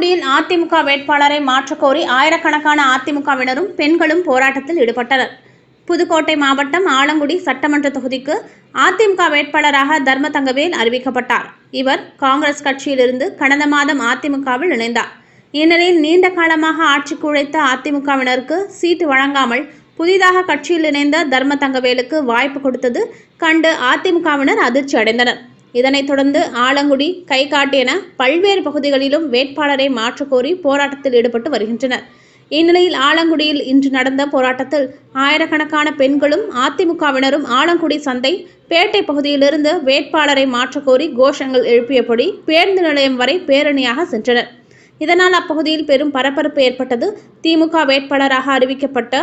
தூத்துக்குடியில் அதிமுக வேட்பாளரை மாற்றக்கோரி ஆயிரக்கணக்கான அதிமுகவினரும் பெண்களும் போராட்டத்தில் ஈடுபட்டனர். புதுக்கோட்டை மாவட்டம் ஆலங்குடி சட்டமன்ற தொகுதிக்கு அதிமுக வேட்பாளராக தர்ம தங்கவேல் அறிவிக்கப்பட்டார். இவர் காங்கிரஸ் கட்சியிலிருந்து கடந்த மாதம் அதிமுகவில் இணைந்தார். இந்நிலையில் நீண்ட காலமாக ஆட்சிக்கு உழைத்த அதிமுகவினருக்கு சீட்டு வழங்காமல் புதிதாக கட்சியில் இணைந்த தர்ம தங்கவேலுக்கு வாய்ப்பு கொடுத்தது கண்டு அதிமுகவினர் அதிர்ச்சி அடைந்தனர் இதனைத் தொடர்ந்து ஆலங்குடி கைகாட்டி என பல்வேறு பகுதிகளிலும் வேட்பாளரை மாற்றக்கோரி போராட்டத்தில் ஈடுபட்டு வருகின்றனர். இந்நிலையில் ஆலங்குடியில் இன்று நடந்த போராட்டத்தில் ஆயிரக்கணக்கான பெண்களும் அதிமுகவினரும் ஆலங்குடி சந்தை பேட்டை பகுதியிலிருந்து வேட்பாளரை மாற்றக்கோரி கோஷங்கள் எழுப்பியபடி பேருந்து நிலையம் வரை பேரணியாக சென்றனர். இதனால் அப்பகுதியில் பெரும் பரபரப்பு ஏற்பட்டது. திமுக வேட்பாளராக அறிவிக்கப்பட்ட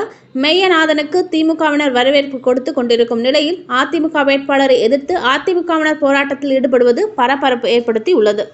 மெய்யநாதனுக்கு திமுகவினர் வரவேற்பு கொடுத்து கொண்டிருக்கும் நிலையில் அதிமுக வேட்பாளரை எதிர்த்து அதிமுகவினர் போராட்டத்தில் ஈடுபடுவது பரபரப்பு ஏற்படுத்தி உள்ளது